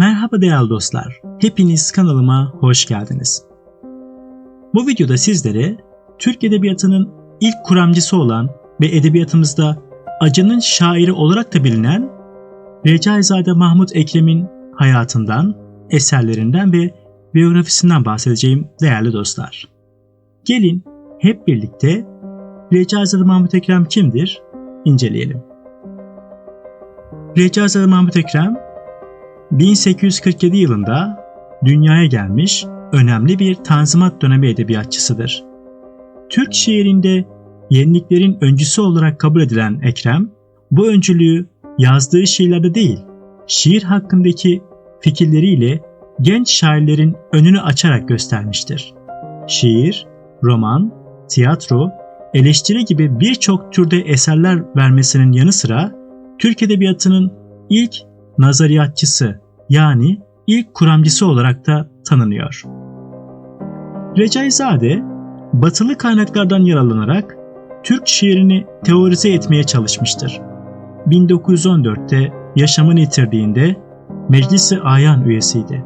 Merhaba değerli dostlar. Hepiniz kanalıma hoş geldiniz. Bu videoda sizlere Türk Edebiyatı'nın ilk kuramcısı olan ve edebiyatımızda acının şairi olarak da bilinen Recaizade Mahmut Ekrem'in hayatından, eserlerinden ve biyografisinden bahsedeceğim değerli dostlar. Gelin hep birlikte Recaizade Mahmut Ekrem kimdir? inceleyelim. Recaizade Mahmut Ekrem 1847 yılında dünyaya gelmiş önemli bir Tanzimat dönemi edebiyatçısıdır. Türk şiirinde yeniliklerin öncüsü olarak kabul edilen Ekrem, bu öncülüğü yazdığı şiirlerde değil, şiir hakkındaki fikirleriyle genç şairlerin önünü açarak göstermiştir. Şiir, roman, tiyatro, eleştiri gibi birçok türde eserler vermesinin yanı sıra Türk Edebiyatı'nın ilk nazariyatçısı yani ilk kuramcısı olarak da tanınıyor. Recaizade, batılı kaynaklardan yararlanarak Türk şiirini teorize etmeye çalışmıştır. 1914'te yaşamını yitirdiğinde Meclisi Ayan üyesiydi.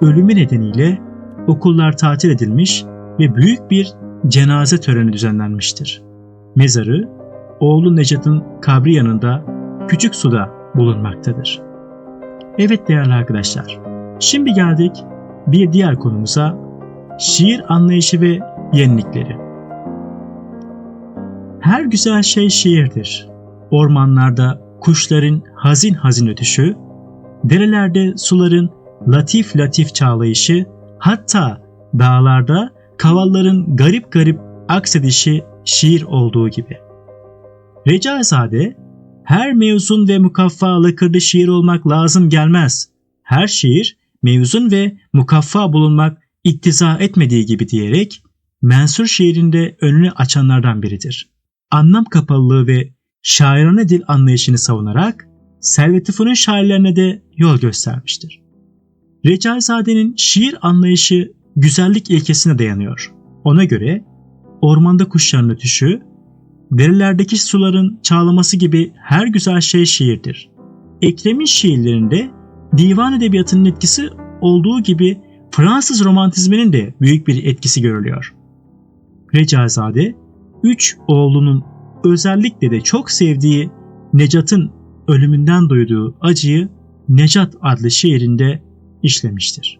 Ölümü nedeniyle okullar tatil edilmiş ve büyük bir cenaze töreni düzenlenmiştir. Mezarı oğlu Necat'ın kabri yanında Küçük Su'da bulunmaktadır. Evet değerli arkadaşlar, şimdi geldik bir diğer konumuza şiir anlayışı ve yenilikleri. Her güzel şey şiirdir. Ormanlarda kuşların hazin hazin ötüşü, derelerde suların latif latif çağlayışı, hatta dağlarda kavalların garip garip aksedişi şiir olduğu gibi. Recaizade, her mevzun ve mukaffa lakırdı şiir olmak lazım gelmez. Her şiir mevzun ve mukaffa bulunmak iktiza etmediği gibi diyerek mensur şiirinde önünü açanlardan biridir. Anlam kapalılığı ve şairane dil anlayışını savunarak Servet-i şairlerine de yol göstermiştir. Recaizade'nin şiir anlayışı güzellik ilkesine dayanıyor. Ona göre ormanda kuşların ötüşü, derelerdeki suların çağlaması gibi her güzel şey şiirdir. Ekrem'in şiirlerinde divan edebiyatının etkisi olduğu gibi Fransız romantizminin de büyük bir etkisi görülüyor. Recaizade, üç oğlunun özellikle de çok sevdiği Necat'ın ölümünden duyduğu acıyı Necat adlı şiirinde işlemiştir.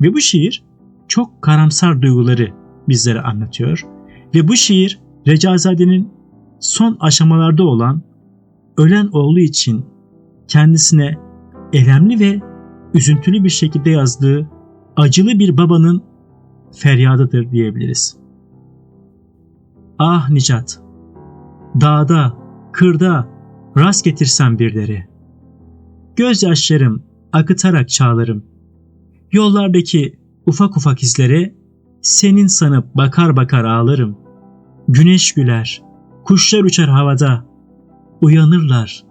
Ve bu şiir çok karamsar duyguları bizlere anlatıyor ve bu şiir Recaizade'nin son aşamalarda olan ölen oğlu için kendisine elemli ve üzüntülü bir şekilde yazdığı acılı bir babanın feryadıdır diyebiliriz. Ah Nicat, dağda, kırda rast getirsem bir dere. Gözyaşlarım akıtarak çağlarım. Yollardaki ufak ufak izlere senin sanıp bakar bakar ağlarım. Güneş güler, kuşlar uçar havada, uyanırlar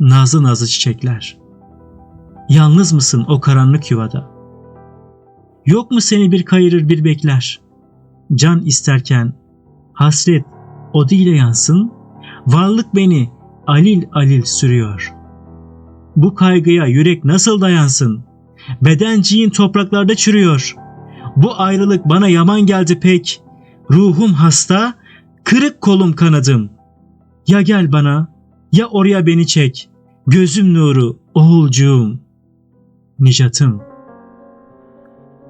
nazlı nazlı çiçekler. Yalnız mısın o karanlık yuvada? Yok mu seni bir kayırır bir bekler? Can isterken hasret o ile yansın, varlık beni alil alil sürüyor. Bu kaygıya yürek nasıl dayansın? Bedenciğin topraklarda çürüyor. Bu ayrılık bana yaman geldi pek. Ruhum hasta, kırık kolum kanadım. Ya gel bana, ya oraya beni çek. Gözüm nuru, oğulcuğum. Nicat'ım.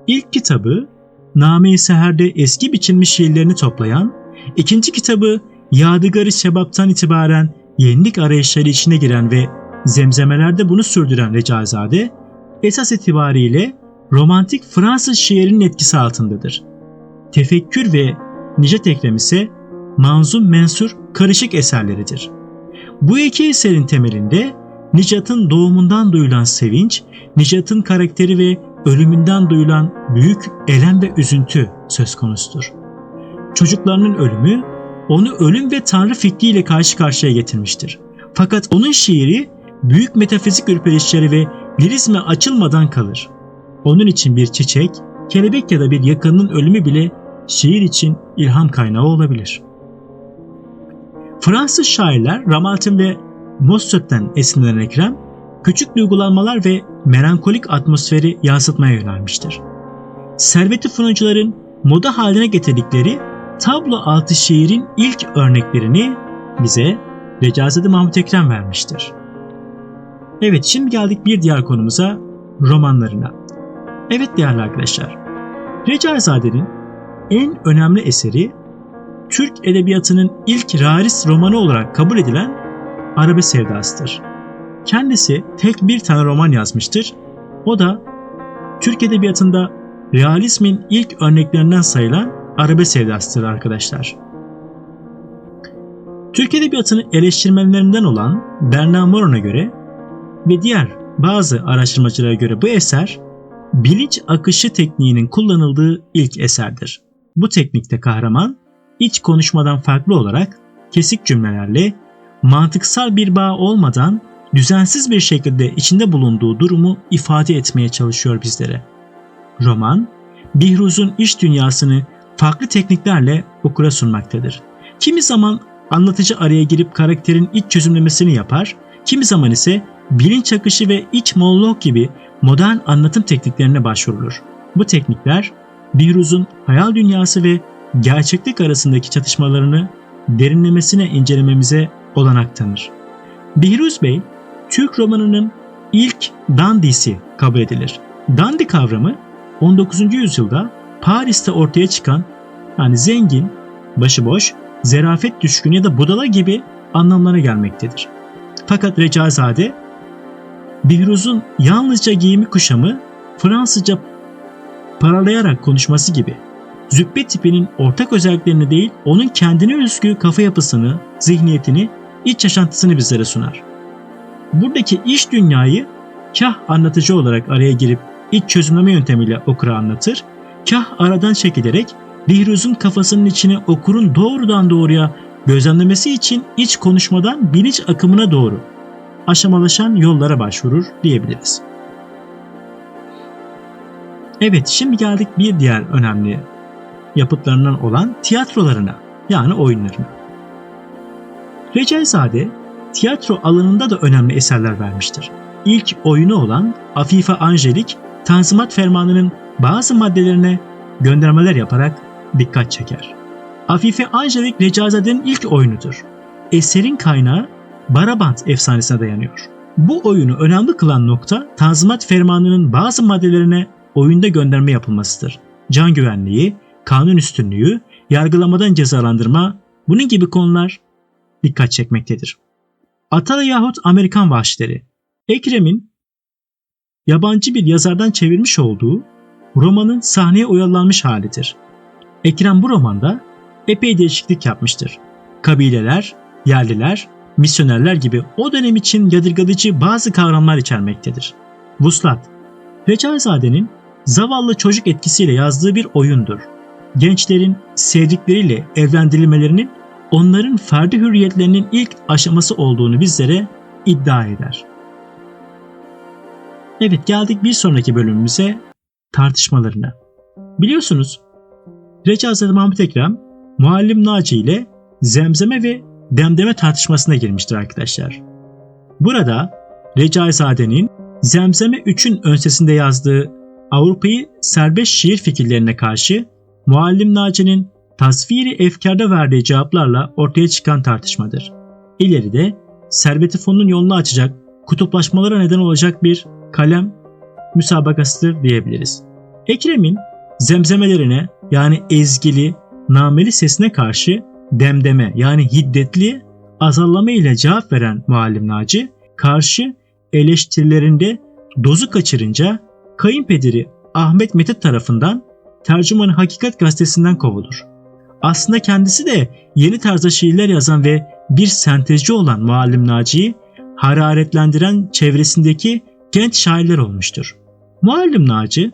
İlk kitabı Name-i Seher'de eski biçilmiş şiirlerini toplayan, ikinci kitabı Yadigar-ı Şebap'tan itibaren yenilik arayışları içine giren ve zemzemelerde bunu sürdüren Recaizade, esas itibariyle romantik Fransız şiirinin etkisi altındadır. Tefekkür ve Nicet Ekrem ise manzum mensur karışık eserleridir. Bu iki eserin temelinde Nicat'ın doğumundan duyulan sevinç, Nicat'ın karakteri ve ölümünden duyulan büyük elem ve üzüntü söz konusudur. Çocuklarının ölümü onu ölüm ve tanrı fikriyle karşı karşıya getirmiştir. Fakat onun şiiri büyük metafizik ürperişleri ve lirizme açılmadan kalır. Onun için bir çiçek, kelebek ya da bir yakınının ölümü bile şiir için ilham kaynağı olabilir. Fransız şairler Ramaltin ve Mozart'tan esinlenen Ekrem, küçük duygulanmalar ve melankolik atmosferi yansıtmaya yönelmiştir. Servet-i Fırıncıların moda haline getirdikleri tablo altı şiirin ilk örneklerini bize Recazade Mahmut Ekrem vermiştir. Evet şimdi geldik bir diğer konumuza romanlarına. Evet değerli arkadaşlar, Recaizade'nin en önemli eseri Türk edebiyatının ilk raris romanı olarak kabul edilen Arabe Sevdası'dır. Kendisi tek bir tane roman yazmıştır. O da Türk edebiyatında realizmin ilk örneklerinden sayılan Arabe Sevdası'dır arkadaşlar. Türk Edebiyatı'nın eleştirmenlerinden olan Berna Moron'a göre ve diğer bazı araştırmacılara göre bu eser bilinç akışı tekniğinin kullanıldığı ilk eserdir. Bu teknikte kahraman iç konuşmadan farklı olarak kesik cümlelerle mantıksal bir bağ olmadan düzensiz bir şekilde içinde bulunduğu durumu ifade etmeye çalışıyor bizlere. Roman, Bihruz'un iş dünyasını farklı tekniklerle okura sunmaktadır. Kimi zaman anlatıcı araya girip karakterin iç çözümlemesini yapar, kimi zaman ise bilinç akışı ve iç monolog gibi modern anlatım tekniklerine başvurulur. Bu teknikler Bihruz'un hayal dünyası ve gerçeklik arasındaki çatışmalarını derinlemesine incelememize olanak tanır. Bihruz Bey, Türk romanının ilk dandisi kabul edilir. Dandi kavramı 19. yüzyılda Paris'te ortaya çıkan yani zengin, başıboş, zerafet düşkünü ya da budala gibi anlamlara gelmektedir. Fakat Recazade, Bihruz'un yalnızca giyimi kuşamı Fransızca paralayarak konuşması gibi züppe tipinin ortak özelliklerini değil onun kendine özgü kafa yapısını, zihniyetini, iç yaşantısını bizlere sunar. Buradaki iş dünyayı kah anlatıcı olarak araya girip iç çözümleme yöntemiyle okura anlatır, kah aradan çekilerek Bihruz'un kafasının içine okurun doğrudan doğruya gözlemlemesi için iç konuşmadan bilinç akımına doğru aşamalaşan yollara başvurur diyebiliriz. Evet şimdi geldik bir diğer önemli yapıtlarından olan tiyatrolarına yani oyunlarına. Recaizade tiyatro alanında da önemli eserler vermiştir. İlk oyunu olan Afife Angelik, Tanzimat Fermanı'nın bazı maddelerine göndermeler yaparak dikkat çeker. Afife Angelik Recaizade'nin ilk oyunudur. Eserin kaynağı Barabant efsanesine dayanıyor. Bu oyunu önemli kılan nokta Tanzimat Fermanı'nın bazı maddelerine oyunda gönderme yapılmasıdır. Can güvenliği, kanun üstünlüğü, yargılamadan cezalandırma bunun gibi konular dikkat çekmektedir. Atala yahut Amerikan vahşileri Ekrem'in yabancı bir yazardan çevirmiş olduğu romanın sahneye uyarlanmış halidir. Ekrem bu romanda epey değişiklik yapmıştır. Kabileler, yerliler, misyonerler gibi o dönem için yadırgatıcı bazı kavramlar içermektedir. Vuslat, Recaizade'nin zavallı çocuk etkisiyle yazdığı bir oyundur. Gençlerin sevdikleriyle evlendirilmelerinin onların ferdi hürriyetlerinin ilk aşaması olduğunu bizlere iddia eder. Evet geldik bir sonraki bölümümüze tartışmalarına. Biliyorsunuz Recaizade Mahmut Ekrem Muallim Naci ile zemzeme ve demdeme tartışmasına girmiştir arkadaşlar. Burada Recaizade'nin Zemzeme 3'ün önsesinde yazdığı Avrupa'yı serbest şiir fikirlerine karşı Muallim Naci'nin tasviri efkarda verdiği cevaplarla ortaya çıkan tartışmadır. İleride serveti fonunun yolunu açacak, kutuplaşmalara neden olacak bir kalem müsabakasıdır diyebiliriz. Ekrem'in zemzemelerine yani ezgili, nameli sesine karşı demdeme yani hiddetli azallama ile cevap veren Muallim Naci karşı eleştirilerinde dozu kaçırınca kayınpederi Ahmet Mete tarafından Tercümanı Hakikat gazetesinden kovulur. Aslında kendisi de yeni tarzda şiirler yazan ve bir sentezci olan Muallim Naci'yi hararetlendiren çevresindeki genç şairler olmuştur. Muallim Naci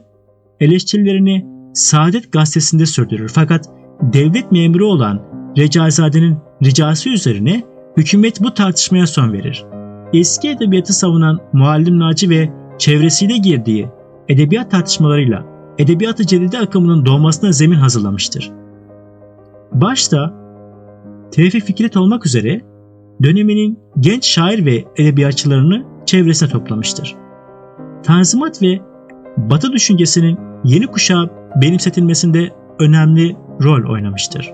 eleştirilerini Saadet gazetesinde sürdürür fakat devlet memuru olan Recaizade'nin ricası üzerine hükümet bu tartışmaya son verir. Eski edebiyatı savunan Muallim Naci ve çevresiyle girdiği edebiyat tartışmalarıyla edebiyatı cedide akımının doğmasına zemin hazırlamıştır. Başta Tevfik Fikret olmak üzere döneminin genç şair ve edebiyatçılarını çevresine toplamıştır. Tanzimat ve Batı düşüncesinin yeni kuşağa benimsetilmesinde önemli rol oynamıştır.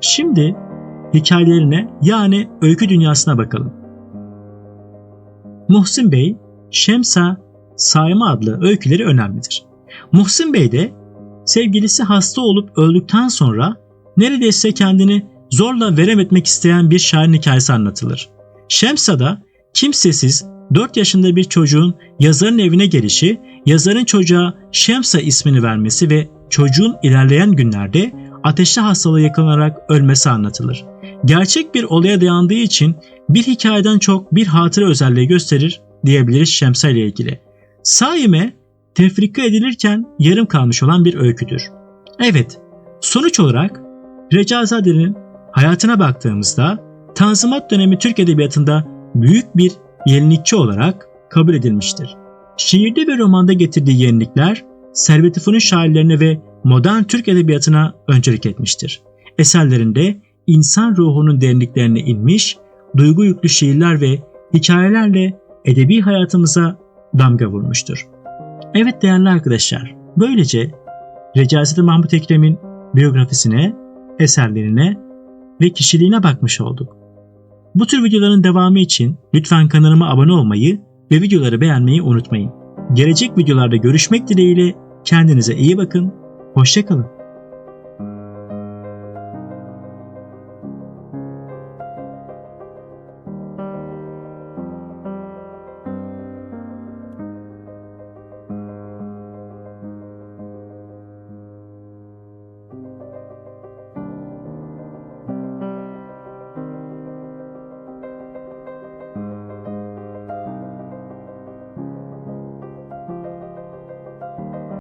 Şimdi hikayelerine yani öykü dünyasına bakalım. Muhsin Bey, Şemsa Saima adlı öyküleri önemlidir. Muhsin Bey de sevgilisi hasta olup öldükten sonra neredeyse kendini zorla veremetmek isteyen bir şairin hikayesi anlatılır. Şemsa'da kimsesiz 4 yaşında bir çocuğun yazarın evine gelişi, yazarın çocuğa Şemsa ismini vermesi ve çocuğun ilerleyen günlerde ateşli hastalığa yakalanarak ölmesi anlatılır. Gerçek bir olaya dayandığı için bir hikayeden çok bir hatıra özelliği gösterir diyebiliriz Şemsa ile ilgili. Saime tefrika edilirken yarım kalmış olan bir öyküdür. Evet, sonuç olarak Recazade'nin hayatına baktığımızda Tanzimat dönemi Türk Edebiyatı'nda büyük bir yenilikçi olarak kabul edilmiştir. Şiirde ve romanda getirdiği yenilikler Servet-i Fünun şairlerine ve modern Türk edebiyatına öncelik etmiştir. Eserlerinde insan ruhunun derinliklerine inmiş, duygu yüklü şiirler ve hikayelerle edebi hayatımıza damga vurmuştur. Evet değerli arkadaşlar, böylece Recazide Mahmut Ekrem'in biyografisine, eserlerine ve kişiliğine bakmış olduk. Bu tür videoların devamı için lütfen kanalıma abone olmayı ve videoları beğenmeyi unutmayın. Gelecek videolarda görüşmek dileğiyle kendinize iyi bakın, hoşçakalın.